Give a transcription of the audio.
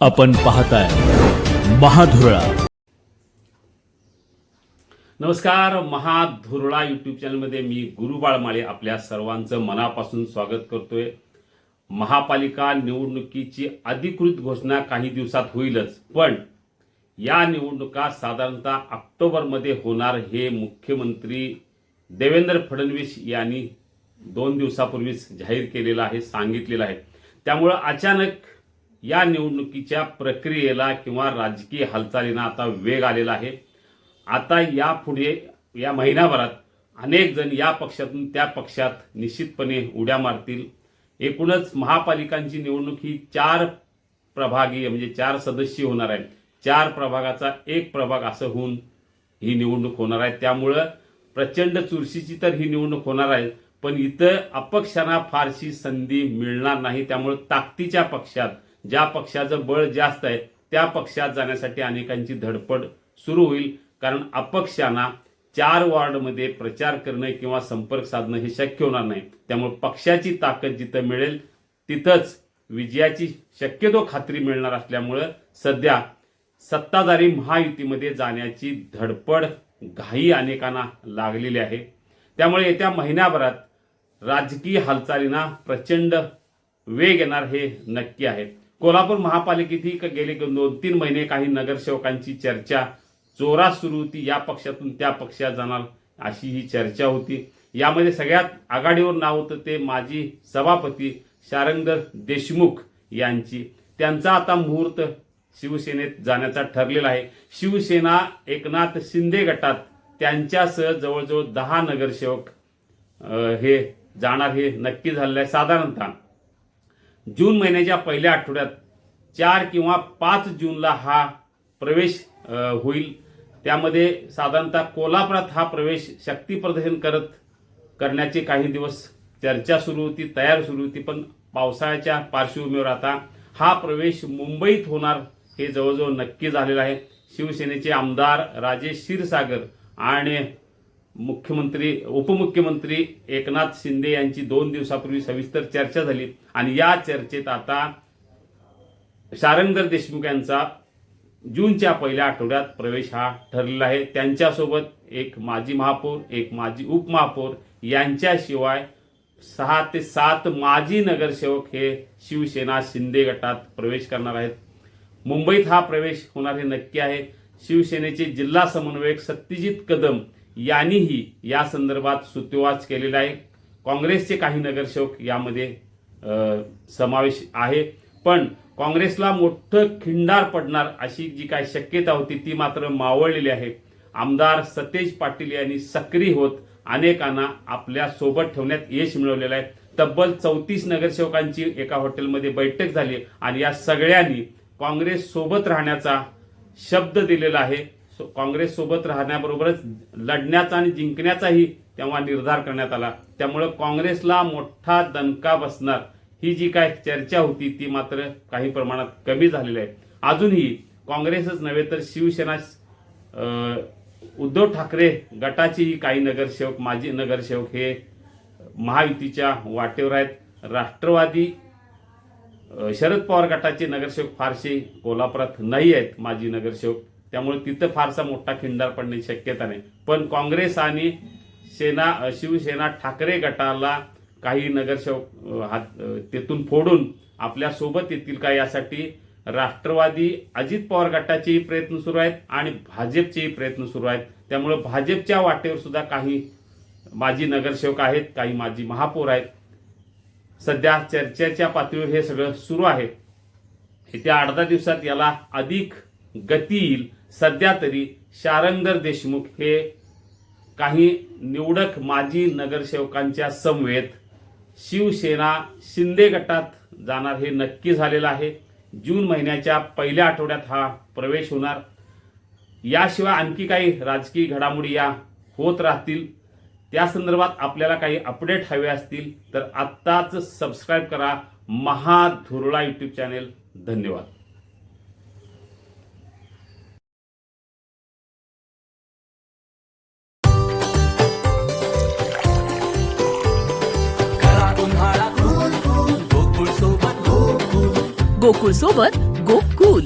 आपण पाहताय महाधुरळा. नमस्कार महाधुरळा यूट्यूब चॅनलमध्ये मी गुरुबाळ माळे आपल्या सर्वांचं मनापासून स्वागत करतोय. महापालिका निवडणुकीची अधिकृत घोषणा काही दिवसात होईलच पण या निवडणुका साधारणतः ऑक्टोबरमध्ये होणार हे मुख्यमंत्री देवेंद्र फडणवीस यांनी दोन दिवसापूर्वीच जाहीर केलेलं आहे सांगितलेलं आहे. त्यामुळं अचानक या निवडणुकीच्या प्रक्रियेला किंवा राजकीय हालचालींना आता वेग आलेला आहे. आता यापुढे या महिन्याभरात अनेक जण या पक्षातून त्या पक्षात निश्चितपणे उड्या मारतील. एकूणच महापालिकांची निवडणूक ही चार प्रभागीय म्हणजे चार सदस्य होणार आहे चार प्रभागाचा एक प्रभाग असं होऊन ही निवडणूक होणार आहे. त्यामुळं प्रचंड चुरशीची तर ही निवडणूक होणार आहे पण इथं अपक्षांना फारशी संधी मिळणार नाही. त्यामुळे ताकदीच्या पक्षात ज्या पक्षाचं बळ जास्त आहे त्या पक्षात जाण्यासाठी अनेकांची धडपड सुरू होईल. कारण अपक्षांना चार वॉर्डमध्ये प्रचार करणं किंवा संपर्क साधणं हे शक्य होणार नाही. त्यामुळे पक्षाची ताकद जिथं मिळेल तिथंच विजयाची शक्यतो खात्री मिळणार असल्यामुळं सध्या सत्ताधारी महायुतीमध्ये जाण्याची धडपड घाई अनेकांना लागलेली आहे. त्यामुळे येत्या महिन्याभरात राजकीय हालचालींना प्रचंड वेग येणार हे नक्की आहे. कोल्हापूर महापालिकेतही गेले दोन तीन महिने काही नगरसेवकांची चर्चा जोरात सुरू होती. या पक्षातून त्या पक्षात जाणार अशी ही चर्चा होती. यामध्ये सगळ्यात आघाडीवर नाव होतं ते माजी सभापती शारंगधर देशमुख यांची. त्यांचा आता मुहूर्त शिवसेनेत जाण्याचा ठरलेला आहे. शिवसेना एकनाथ शिंदे गटात त्यांच्यासह जवळजवळ दहा नगरसेवक हे जाणार हे नक्की झालेलं आहे साधारणतः. जून महिन्याच्या पहिल्या आठवड्यात चार किंवा पाच जूनला हा प्रवेश होईल. त्यामध्ये साधारणतः कोल्हापुरात हा प्रवेश शक्ती प्रदर्शन करत करण्याचे काही दिवस चर्चा सुरू होती तयार सुरू होती. पण पावसाळ्याच्या पार्श्वभूमीवर आता हा प्रवेश मुंबईत होणार हे जवळजवळ नक्की झालेलं आहे. शिवसेनेचे आमदार राजेश क्षीरसागर आणि मुख्यमंत्री उपमुख्यमंत्री एकनाथ शिंदे यांची दोन दिवसापूर्वी सविस्तर चर्चा झाली. आणि या चर्चेत आता शारंगर देशमुख यांचा जूनच्या पहिल्या आठवड्यात प्रवेश हा ठरलेला आहे. त्यांच्यासोबत एक माजी महापौर एक माजी उपमहापौर यांच्याशिवाय सहा ते सात माजी नगरसेवक हे शिवसेना शिंदे गटात प्रवेश करणार आहेत. मुंबईत हा प्रवेश होणार हे नक्की आहे. शिवसेनेचे जिल्हा समन्वयक सत्यजित कदम यांनीही या संदर्भात सुतोवाच केलेला आहे. काँग्रेसचे काही नगरसेवक यामध्ये समावेश आहे. पण काँग्रेसला मोठं खिंडार पडणार अशी जी काही शक्यता होती ती मात्र मावळलेली आहे. आमदार सतेज पाटील यांनी सक्रिय होत अनेकांना आपल्यासोबत ठेवण्यात यश मिळवलेलं आहे. तब्बल चौतीस नगरसेवकांची एका हॉटेलमध्ये बैठक झाली आणि या सगळ्यांनी काँग्रेस सोबत राहण्याचा शब्द दिलेला आहे. काँग्रेससोबत काँग्रेस सोबत राहण्याबरोबरच लढण्याचा आणि जिंकण्याचाही तेव्हा निर्धार करण्यात आला. त्यामुळे काँग्रेसला मोठा दणका बसणार ही जी काय चर्चा होती ती मात्र काही प्रमाणात कमी झालेली आहे. अजूनही काँग्रेसच नव्हे तर शिवसेना उद्धव ठाकरे गटाचेही काही नगरसेवक माजी नगरसेवक हे महायुतीच्या वाटेवर आहेत. राष्ट्रवादी शरद पवार गटाचे नगरसेवक फारसे कोल्हापुरात नाही आहेत माजी नगरसेवक. त्यामुळे तिथं फारसा मोठा खिंडार पडण्याची शक्यता नाही. पण काँग्रेस आणि सेना शिवसेना ठाकरे गटाला काही नगरसेवक हात तेथून फोडून आपल्यासोबत येतील का यासाठी राष्ट्रवादी अजित पवार गटाचेही प्रयत्न सुरू आहेत आणि भाजपचेही प्रयत्न सुरू आहेत. त्यामुळे भाजपच्या वाटेवर सुद्धा काही माजी नगरसेवक आहेत काही माजी महापौर आहेत. सध्या चर्चेच्या पातळीवर हे सगळं सुरू आहे. येत्या अर्धा दिवसात याला अधिक गती येईल सध्या तरी शारंगर देशमुख हे काही निवडक माजी नगरसेवकांच्या समवेत शिवसेना शिंदे गटात जाणार हे नक्की झालेलं आहे. जून महिन्याच्या पहिल्या आठवड्यात हा प्रवेश होणार. याशिवाय आणखी काही राजकीय घडामोडी या होत राहतील. त्या संदर्भात आपल्याला काही अपडेट हवे असतील तर आत्ताच सबस्क्राईब करा. महाधुरळा यूट्यूब चॅनेल धन्यवाद. गोकुळ सोबत गोकुल.